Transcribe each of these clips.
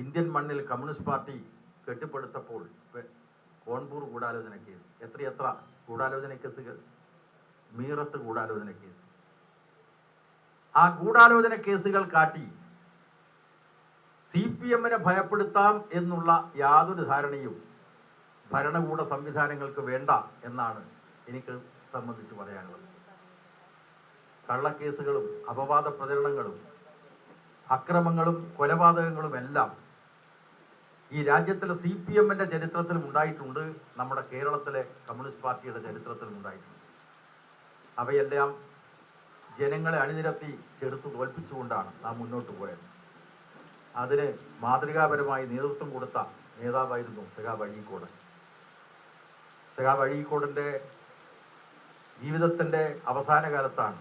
Indian മണ്ണിൽ communist party കെട്ടിപ്പടുത്തപ്പോൾ കോൺപൂർ ഗൂഢാലോചന case. എത്രയെത്ര ഗൂഢാലോചന കേസുകൾ? മീറത്ത് ഗൂഢാലോചന കേസ്. ആ ഗൂഢാലോചന കേസുകൾ കാട്ടി സി പി എമ്മിനെ ഭയപ്പെടുത്താം എന്നുള്ള യാതൊരു ധാരണയും ഭരണകൂട സംവിധാനങ്ങൾക്ക് വേണ്ട എന്നാണ് എനിക്ക് സംബന്ധിച്ച് പറയാനുള്ളത്. കള്ളക്കേസുകളും അപവാദ പ്രചരണങ്ങളും അക്രമങ്ങളും കൊലപാതകങ്ങളും എല്ലാം ഈ രാജ്യത്തിലെ സി പി എമ്മിന്റെ ചരിത്രത്തിലും ഉണ്ടായിട്ടുണ്ട്. നമ്മുടെ കേരളത്തിലെ കമ്മ്യൂണിസ്റ്റ് പാർട്ടിയുടെ ചരിത്രത്തിലും ഉണ്ടായിട്ടുണ്ട്. അവയെല്ലാം ജനങ്ങളെ അണിനിരത്തി ചെറുത്ത് തോൽപ്പിച്ചുകൊണ്ടാണ് നാം മുന്നോട്ട് പോയത്. അതിന് മാതൃകാപരമായി നേതൃത്വം കൊടുത്ത നേതാവായിരുന്നു സഖാവ് അഴീക്കോട് സഖാവ് അഴീക്കോടിന്റെ ജീവിതത്തിന്റെ അവസാന കാലത്താണ്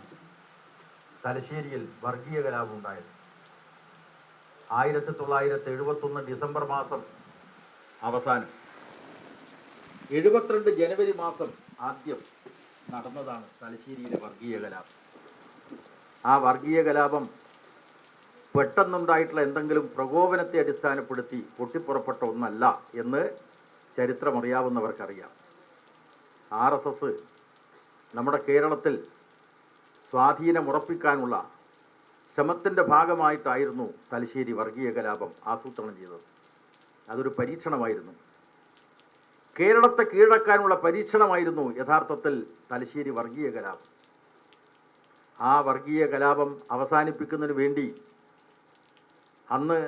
തലശ്ശേരിയിൽ വർഗീയ കലാപം ഉണ്ടായത് ആയിരത്തി തൊള്ളായിരത്തി എഴുപത്തൊന്ന് ഡിസംബർ മാസം അവസാനം. എഴുപത്തിരണ്ട് ജനുവരി മാസം ആദ്യം നടന്നതാണ് തലശ്ശേരിയിലെ വർഗീയ കലാപം. ആ വർഗീയ കലാപം പെട്ടെന്നുണ്ടായിട്ടുള്ള എന്തെങ്കിലും പ്രകോപനത്തെ അടിസ്ഥാനപ്പെടുത്തി പൊട്ടിപ്പുറപ്പെട്ട ഒന്നല്ല എന്ന് ചരിത്രമറിയാവുന്നവർക്കറിയാം. ആർ എസ് എസ് നമ്മുടെ കേരളത്തിൽ സ്വാധീനമുറപ്പിക്കാനുള്ള ശ്രമത്തിന്റെ ഭാഗമായിട്ടായിരുന്നു തലശ്ശേരി വർഗീയ കലാപം ആസൂത്രണം ചെയ്തത്. അതൊരു പരീക്ഷണമായിരുന്നു. കേരളത്തെ കീഴടക്കാനുള്ള പരീക്ഷണമായിരുന്നു യഥാർത്ഥത്തിൽ തലശ്ശേരി വർഗീയ കലാപം. ആ വർഗീയ കലാപം അവസാനിപ്പിക്കുന്നതിന് വേണ്ടി അന്ന്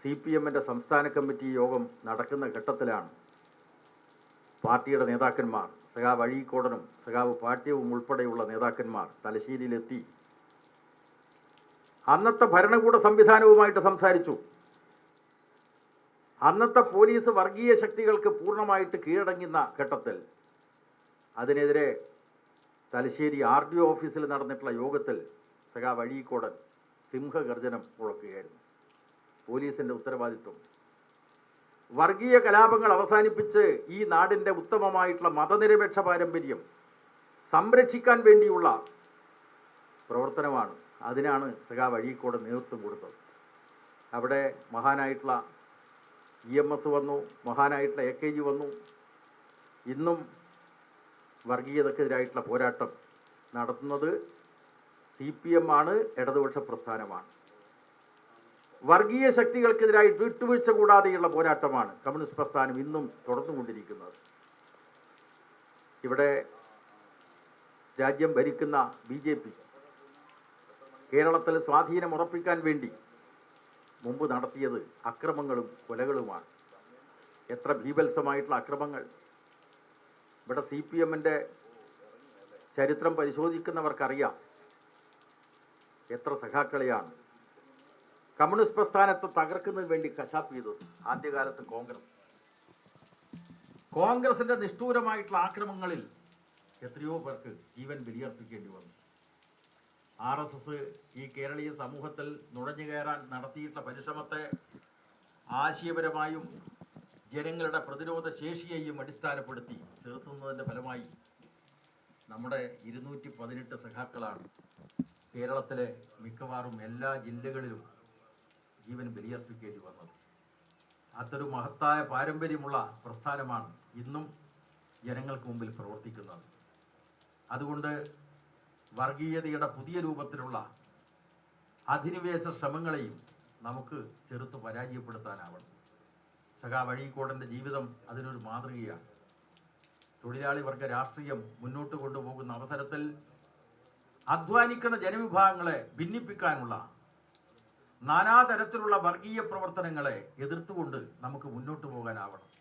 സി പി എമ്മിന്റെ സംസ്ഥാന കമ്മിറ്റി യോഗം നടക്കുന്ന ഘട്ടത്തിലാണ് പാർട്ടിയുടെ നേതാക്കന്മാർ സഖാവ് അഴീക്കോടനും സഖാവ് പാട്യവും ഉൾപ്പെടെയുള്ള നേതാക്കന്മാർ തലശ്ശേരിയിലെത്തി അന്നത്തെ ഭരണകൂട സംവിധാനവുമായിട്ട് സംസാരിച്ചു. അന്നത്തെ പോലീസ് വർഗീയ ശക്തികൾക്ക് പൂർണമായിട്ട് കീഴടങ്ങുന്ന ഘട്ടത്തിൽ അതിനെതിരെ തലശ്ശേരി ആർ ഡി ഒ ഓഫീസിൽ നടന്നിട്ടുള്ള യോഗത്തിൽ സഖാ വഴിക്കോടൻ സിംഹഗർജനം മുഴക്കുകയായിരുന്നു. പോലീസിന്റെ ഉത്തരവാദിത്വം. വർഗീയ കലാപങ്ങൾ അവസാനിപ്പിച്ച് ഈ നാടിന്റെ ഉത്തമമായിട്ടുള്ള മതനിരപേക്ഷ പാരമ്പര്യം സംരക്ഷിക്കാൻ വേണ്ടിയുള്ള പ്രവർത്തനമാണ്. അതിനാണ് സഖാവ് അഴീക്കോട് നേതൃത്വം കൊടുത്തത്. അവിടെ മഹാനായിട്ടുള്ള ഇ എം എസ് വന്നു മഹാനായിട്ടുള്ള എ കെ ജി വന്നു. ഇന്നും വർഗീയതക്കെതിരായിട്ടുള്ള പോരാട്ടം നടത്തുന്നത് സി പി എം ആണ് ഇടതുപക്ഷ പ്രസ്ഥാനമാണ്. വർഗീയ ശക്തികൾക്കെതിരായി വിട്ടുവീഴ്ച കൂടാതെയുള്ള പോരാട്ടമാണ് കമ്മ്യൂണിസ്റ്റ് പ്രസ്ഥാനം ഇന്നും തുടർന്നുകൊണ്ടിരിക്കുന്നത്. ഇവിടെ രാജ്യം ഭരിക്കുന്ന ബി ജെ പി കേരളത്തിൽ സ്വാധീനം ഉറപ്പിക്കാൻ വേണ്ടി മുമ്പ് നടത്തിയത് അക്രമങ്ങളും കൊലകളുമാണ്. എത്ര ഭീഭത്സമായിട്ടുള്ള അക്രമങ്ങൾ. ഇവിടെ സി പി എമ്മിന്റെ ചരിത്രം പരിശോധിക്കുന്നവർക്കറിയാം എത്ര സഖാക്കളെയാണ്. കമ്മ്യൂണിസ്റ്റ് പ്രസ്ഥാനത്തെ തകർക്കുന്നതിന് വേണ്ടി കശാപ്പ് ചെയ്തത് ആദ്യകാലത്ത് കോൺഗ്രസ്. കോൺഗ്രസിന്റെ നിഷ്ഠൂരമായിട്ടുള്ള ആക്രമങ്ങളിൽ എത്രയോ പേർക്ക് ജീവൻ ബലിയർപ്പിക്കേണ്ടി വന്നു. ആർ എസ് എസ് ഈ കേരളീയ സമൂഹത്തിൽ നുഴഞ്ഞു കയറാൻ നടത്തിയിട്ടുള്ള പരിശ്രമത്തെ ആശയപരമായും ജനങ്ങളുടെ പ്രതിരോധ ശേഷിയെയും അടിസ്ഥാനപ്പെടുത്തി ചെറുത്തുന്നതിന്റെ ഫലമായി നമ്മുടെ ഇരുന്നൂറ്റി പതിനെട്ട് സഖാക്കളാണ് കേരളത്തിലെ മിക്കവാറും എല്ലാ ജില്ലകളിലും ജീവൻ ബലിയർപ്പിക്കേണ്ടി വന്നത്. അതൊരു മഹത്തായ പാരമ്പര്യമുള്ള പ്രസ്ഥാനമാണ് ഇന്നും ജനങ്ങൾക്ക് മുമ്പിൽ പ്രവർത്തിക്കുന്നത്. അതുകൊണ്ട് വർഗീയതയുടെ പുതിയ രൂപത്തിലുള്ള അധിനിവേശ ശ്രമങ്ങളെയും നമുക്ക് ചെറുത്ത് പരാജയപ്പെടുത്താനാവണം. സഖാ വഴീക്കോടന്റെ ജീവിതം അതിനൊരു മാതൃകയാണ്. തൊഴിലാളി വർഗ രാഷ്ട്രീയം മുന്നോട്ട് കൊണ്ടുപോകുന്ന അവസരത്തിൽ അധ്വാനിക്കുന്ന ജനവിഭാഗങ്ങളെ ഭിന്നിപ്പിക്കാനുള്ള നാനാതരത്തിലുള്ള വർഗീയ പ്രവർത്തനങ്ങളെ എതിർത്തുകൊണ്ട് നമുക്ക് മുന്നോട്ട് പോകാനാവണം.